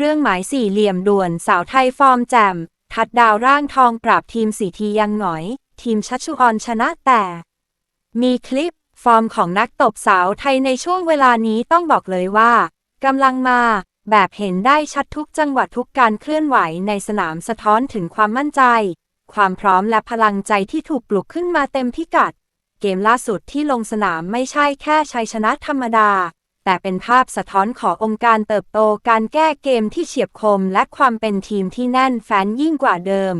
เครื่องหมายสี่เหลี่ยมด่วนสาวไทยฟอร์มแจ่มทัดดาวร่างทองปราบทีมสีทียังหงอย ทีมชัชชุออนชนะแต่ มีคลิป ฟอร์มของนักตบสาวไทยในช่วงเวลานี้ต้องบอกเลยว่ากำลังมา แบบเห็นได้ชัดทุกจังหวะทุกการเคลื่อนไหวในสนามสะท้อนถึงความมั่นใจ ความพร้อมและพลังใจที่ถูกปลุกขึ้นมาเต็มพิกัด เกมล่าสุดที่ลงสนามไม่ใช่แค่ชัยชนะธรรมดา แต่เป็นภาพสะท้อนขององค์การเติบโตการแก้เกมที่เฉียบคมและความเป็นทีมที่แน่นแฟ้นยิ่งกว่าเดิม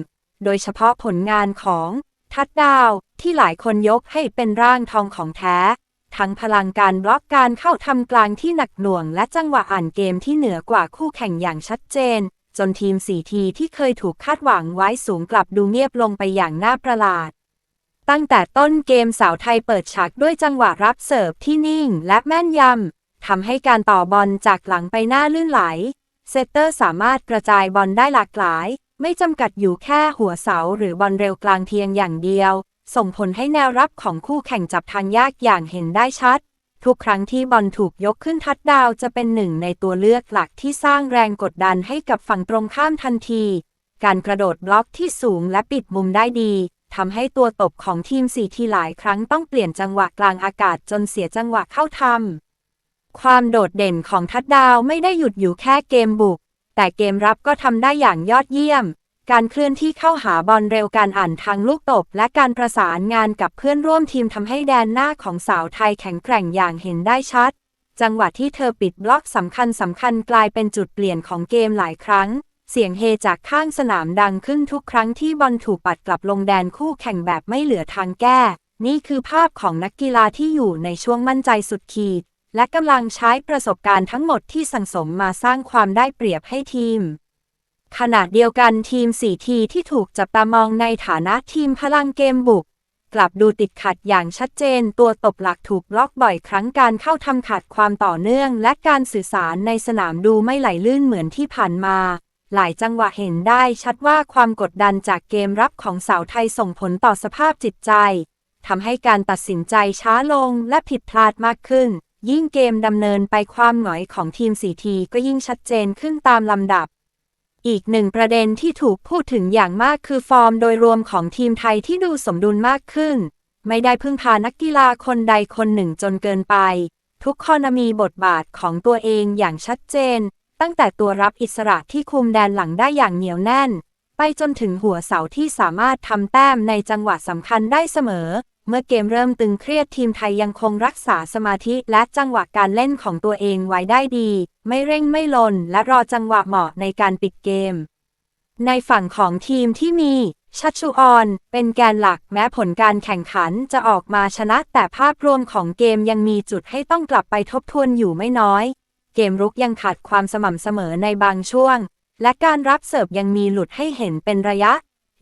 โดยเฉพาะผลงานของทัดดาวที่หลายคนยกให้เป็นร่างทองของแท้ ทั้งพลังการบล็อกการเข้าทำกลางที่หนักหน่วง และจังหวะอ่านเกมที่เหนือกว่าคู่แข่งอย่างชัดเจน จนทีมสีทีที่เคยถูกคาดหวังไว้สูงกลับดูเงียบลงไปอย่างน่าประหลาดตั้งแต่ต้นเกมสาวไทยเปิดฉากด้วยจังหวะรับเสิร์ฟที่นิ่งและแม่นยำ ทำให้การต่อบอลจากหลังไปหน้าลื่นไหล เซตเตอร์สามารถกระจายบอลได้หลากหลาย ไม่จำกัดอยู่แค่หัวเสาหรือบอลเร็วกลางเพียงอย่างเดียว ส่งผลให้แนวรับของคู่แข่งจับทางยากอย่างเห็นได้ชัด ทุกครั้งที่บอลถูกยกขึ้นทัดดาวจะเป็นหนึ่งในตัวเลือกหลักที่สร้างแรงกดดันให้กับฝั่งตรงข้ามทันที การกระโดดบล็อกที่สูงและปิดมุมได้ดีทำให้ตัวตบของทีมสี่ทีหลายครั้งต้องเปลี่ยนจังหวะกลางอากาศจนเสียจังหวะเข้าทำ ความโดดเด่นของทัดดาวไม่ได้หยุดอยู่แค่เกมบุก แต่เกมรับก็ทำได้อย่างยอดเยี่ยม การเคลื่อนที่เข้าหาบอลเร็วการอ่านทางลูกตบ และการประสานงานกับเพื่อนร่วมทีมทำให้แดนหน้าของสาวไทยแข็งแกร่งอย่างเห็นได้ชัด จังหวะที่เธอปิดบล็อกสำคัญสำคัญกลายเป็นจุดเปลี่ยนของเกมหลายครั้ง เสียงเฮจากข้างสนามดังขึ้นทุกครั้งที่บอลถูกปัดกลับลงแดนคู่แข่งแบบไม่เหลือทางแก้ นี่คือภาพของนักกีฬาที่อยู่ในช่วงมั่นใจสุดขีด และกำลังใช้ประสบการณ์ทั้งหมดที่สังสมมาสร้างความได้เปรียบให้ทีม ขณะเดียวกันทีม 4 ทีที่ถูกจับตามองในฐานะทีมพลังเกมบุก กลับดูติดขัดอย่างชัดเจน ตัวตบหลักถูกบล็อกบ่อยครั้งการเข้าทำขัดความต่อเนื่อง และการสื่อสารในสนามดูไม่ไหลลื่นเหมือนที่ผ่านมาหลายจังหวะเห็นได้ชัดว่าความกดดันจากเกมรับของสาวไทยส่งผลต่อสภาพจิตใจ ทำให้การตัดสินใจช้าลงและผิดพลาดมากขึ้น ยิ่งเกมดำเนินไปความหงอยของทีมสีทีก็ยิ่งชัดเจนขึ้นตามลำดับ อีกหนึ่งประเด็นที่ถูกพูดถึงอย่างมากคือฟอร์มโดยรวมของทีมไทยที่ดูสมดุลมากขึ้น ไม่ได้พึ่งพานักกีฬาคนใดคนหนึ่งจนเกินไป ทุกคนมีบทบาทของตัวเองอย่างชัดเจน ตั้งแต่ตัวรับอิสระที่คุมแดนหลังได้อย่างเหนียวแน่น ไปจนถึงหัวเสาที่สามารถทำแต้มในจังหวะสำคัญได้เสมอ เมื่อเกมเริ่มตึงเครียดทีมไทยยังคงรักษาสมาธิและจังหวะการเล่นของตัวเองไว้ได้ดี ไม่เร่งไม่ลนและรอจังหวะเหมาะในการปิดเกม ในฝั่งของทีมที่มีชัชชุออนเป็นแกนหลักแม้ผลการแข่งขันจะออกมาชนะแต่ภาพรวมของเกมยังมีจุดให้ต้องกลับไปทบทวนอยู่ไม่น้อย เกมรุกยังขาดความสม่ำเสมอในบางช่วง และการรับเสิร์ฟยังมีหลุดให้เห็นเป็นระยะ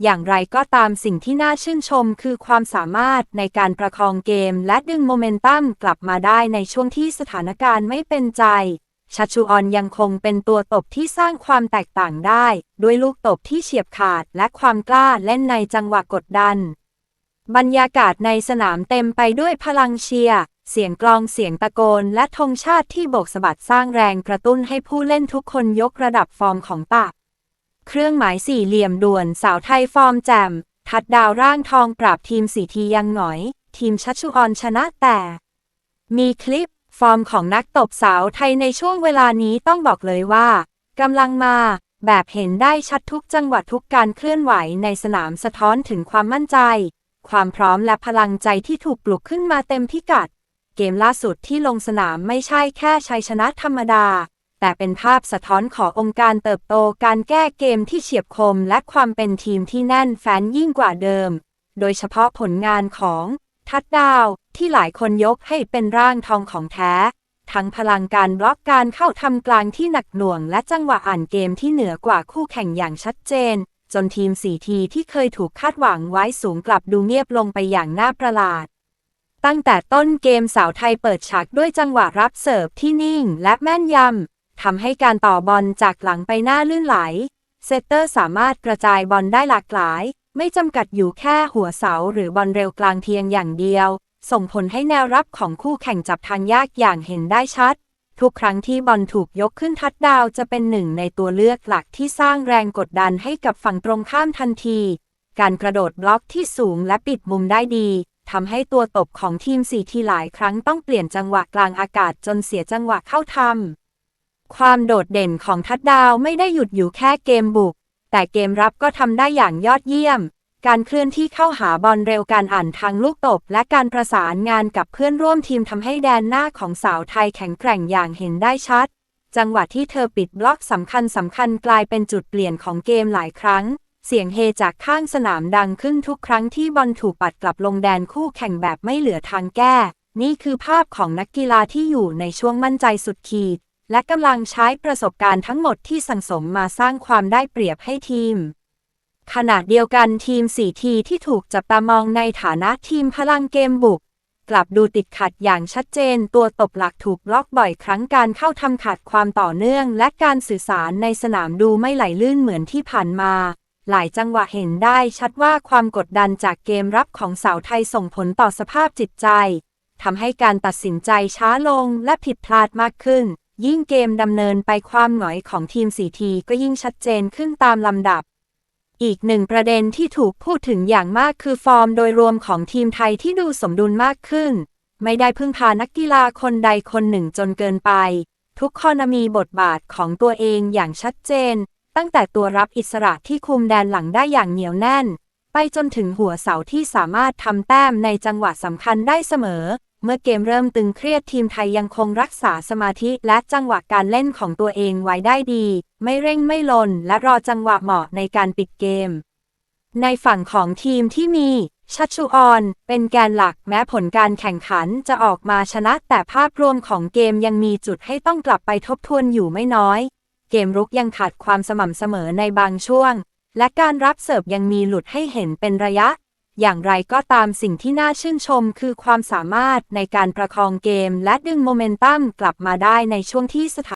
อย่างไรก็ตามสิ่งที่น่าชื่นชมคือความสามารถในการประคองเกมและดึงโมเมนตัมกลับมาได้ในช่วงที่สถานการณ์ไม่เป็นใจ ชัชชูออนยังคงเป็นตัวตบที่สร้างความแตกต่างได้ ด้วยลูกตบที่เฉียบขาดและความกล้าเล่นในจังหวะกดดัน บรรยากาศในสนามเต็มไปด้วยพลังเชียร์เสียงกลองเสียงตะโกน และธงชาติที่โบกสะบัดสร้างแรงกระตุ้นให้ผู้เล่นทุกคนยกระดับฟอร์มของตา เครื่องหมายสี่เหลี่ยมด่วนสาวไทยฟอร์มแจ่มทัดดาวร่างทองปราบทีมสีทียังหงอย ทีมชัชชุออนชนะแต่ มีคลิป ฟอร์มของนักตบสาวไทยในช่วงเวลานี้ต้องบอกเลยว่ากำลังมา แบบเห็นได้ชัดทุกจังหวะทุกการเคลื่อนไหวในสนามสะท้อนถึงความมั่นใจ ความพร้อมและพลังใจที่ถูกปลุกขึ้นมาเต็มพิกัด เกมล่าสุดที่ลงสนามไม่ใช่แค่ชัยชนะธรรมดา แต่เป็นภาพสะท้อนขององค์การเติบโตการแก้เกมที่เฉียบคมและความเป็นทีมที่แน่นแฟนยิ่งกว่าเดิม โดยเฉพาะผลงานของทัดดาว ที่หลายคนยกให้เป็นร่างทองของแท้ ทั้งพลังการบล็อกการเข้าทำกลางที่หนักหน่วง และจังหวะอ่านเกมที่เหนือกว่าคู่แข่งอย่างชัดเจน จนทีมสี่ทีที่เคยถูกคาดหวังไว้สูงกลับดูเงียบลงไปอย่างน่าประหลาด ตั้งแต่ต้นเกมสาวไทยเปิดฉากด้วยจังหวะรับเสิร์ฟที่นิ่งและแม่นยำ ทำให้การต่อบอลจากหลังไปหน้าลื่นไหล เซตเตอร์สามารถกระจายบอลได้หลากหลาย ไม่จำกัดอยู่แค่หัวเสาหรือบอลเร็วกลางเพียงอย่างเดียว ส่งผลให้แนวรับของคู่แข่งจับทางยากอย่างเห็นได้ชัด ทุกครั้งที่บอลถูกยกขึ้นทัดดาวจะเป็นหนึ่งในตัวเลือกหลักที่สร้างแรงกดดันให้กับฝั่งตรงข้ามทันที การกระโดดบล็อกที่สูงและปิดมุมได้ดีทำให้ตัวตบของทีมสีทีหลายครั้งต้องเปลี่ยนจังหวะกลางอากาศจนเสียจังหวะเข้าทำ ความโดดเด่นของทัดดาวไม่ได้หยุดอยู่แค่เกมบุก แต่เกมรับก็ทำได้อย่างยอดเยี่ยม การเคลื่อนที่เข้าหาบอลเร็วการอ่านทางลูกตบ และการประสานงานกับเพื่อนร่วมทีมทำให้แดนหน้าของสาวไทยแข็งแกร่งอย่างเห็นได้ชัด จังหวะที่เธอปิดบล็อกสำคัญสำคัญกลายเป็นจุดเปลี่ยนของเกมหลายครั้ง เสียงเฮจากข้างสนามดังขึ้นทุกครั้งที่บอลถูกปัดกลับลงแดนคู่แข่งแบบไม่เหลือทางแก้ นี่คือภาพของนักกีฬาที่อยู่ในช่วงมั่นใจสุดขีด และกำลังใช้ประสบการณ์ทั้งหมดที่สั่งสมมาสร้างความได้เปรียบให้ทีม ขณะเดียวกันทีมสีทีที่ถูกจับตามองในฐานะทีมพลังเกมบุก กลับดูติดขัดอย่างชัดเจน ตัวตบหลักถูกบล็อกบ่อยครั้งการเข้าทำขาดความต่อเนื่อง และการสื่อสารในสนามดูไม่ไหลลื่นเหมือนที่ผ่านมา หลายจังหวะเห็นได้ชัดว่าความกดดันจากเกมรับของสาวไทยส่งผลต่อสภาพจิตใจทำให้การตัดสินใจช้าลงและผิดพลาดมากขึ้น ยิ่งเกมดำเนินไปความหงอยของทีมสีทีก็ยิ่งชัดเจนขึ้นตามลำดับ อีกหนึ่งประเด็นที่ถูกพูดถึงอย่างมากคือฟอร์มโดยรวมของทีมไทยที่ดูสมดุลมากขึ้น ไม่ได้พึ่งพานักกีฬาคนใดคนหนึ่งจนเกินไป ทุกคนมีบทบาทของตัวเองอย่างชัดเจน ตั้งแต่ตัวรับอิสระที่คุมแดนหลังได้อย่างเหนียวแน่น ไปจนถึงหัวเสาที่สามารถทำแต้มในจังหวะสำคัญได้เสมอ เมื่อเกมเริ่มตึงเครียดทีมไทยยังคงรักษาสมาธิและจังหวะการเล่นของตัวเองไว้ได้ดี ไม่เร่งไม่ลนและรอจังหวะเหมาะในการปิดเกม ในฝั่งของทีมที่มีชัชชุออน เป็นแกนหลักแม้ผลการแข่งขันจะออกมาชนะแต่ภาพรวมของเกมยังมีจุดให้ต้องกลับไปทบทวนอยู่ไม่น้อย เกมรุกยังขาดความสม่ำเสมอในบางช่วง และการรับเสิร์ฟยังมีหลุดให้เห็นเป็นระยะ อย่างไรก็ตามสิ่งที่น่าชื่นชมคือความสามารถในการประคองเกมและดึงโมเมนตัมกลับมาได้ในช่วงที่สถาน